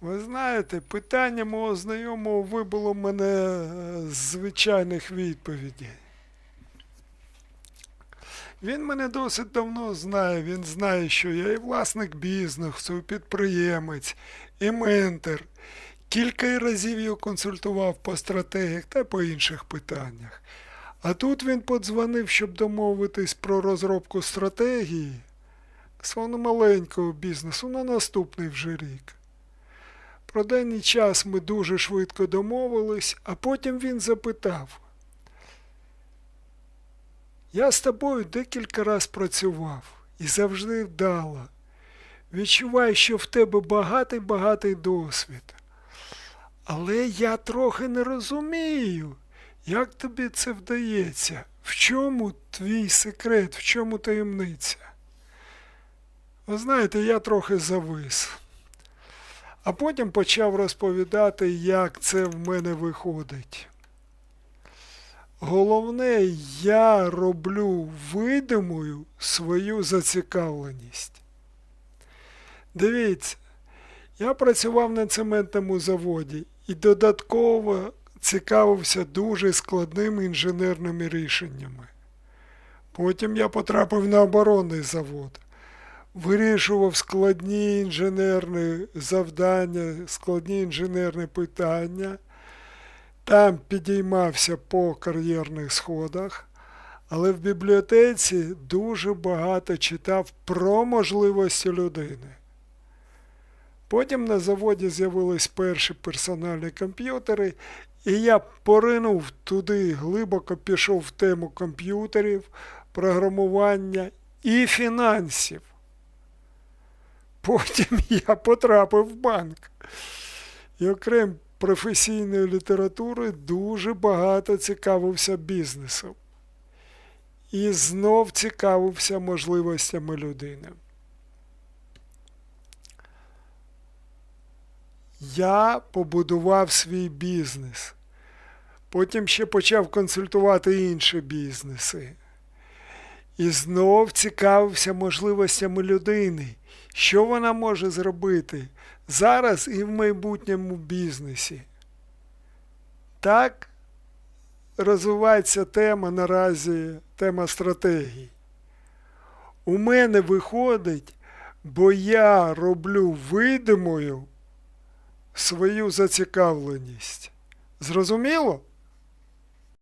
Ви знаєте, питання мого знайомого вибило мене е, з звичайних відповідей. Він мене досить давно знає. Він знає, що я і власник бізнесу, і підприємець, і ментор. Кілька разів його консультував по стратегіях та по інших питаннях. А тут він подзвонив, щоб домовитись про розробку стратегії свого маленького бізнесу на наступний вже рік. Про даний час ми дуже швидко домовились, а потім він запитав. Я з тобою декілька раз працював і завжди вдало. Відчуваю, що в тебе багатий-багатий досвід. Але я трохи не розумію, як тобі це вдається, в чому твій секрет, в чому таємниця. Ви знаєте, я трохи завис. А потім почав розповідати, як це в мене виходить. Головне, я роблю видимою свою зацікавленість. Дивіться, я працював на цементному заводі і додатково цікавився дуже складними інженерними рішеннями. Потім я потрапив на оборонний завод вирішував складні інженерні завдання, складні інженерні питання. Там підіймався по кар'єрних сходах, але в бібліотеці дуже багато читав про можливості людини. Потім на заводі з'явились перші персональні комп'ютери, і я поринув туди, глибоко пішов в тему комп'ютерів, програмування і фінансів. Потім я потрапив в банк. І окрім професійної літератури дуже багато цікавився бізнесом. І знов цікавився можливостями людини. Я побудував свій бізнес. Потім ще почав консультувати інші бізнеси. І знов цікавився можливостями людини, що вона може зробити зараз і в майбутньому бізнесі. Так розвивається тема наразі, тема стратегії. У мене виходить, бо я роблю видимою свою зацікавленість. Зрозуміло?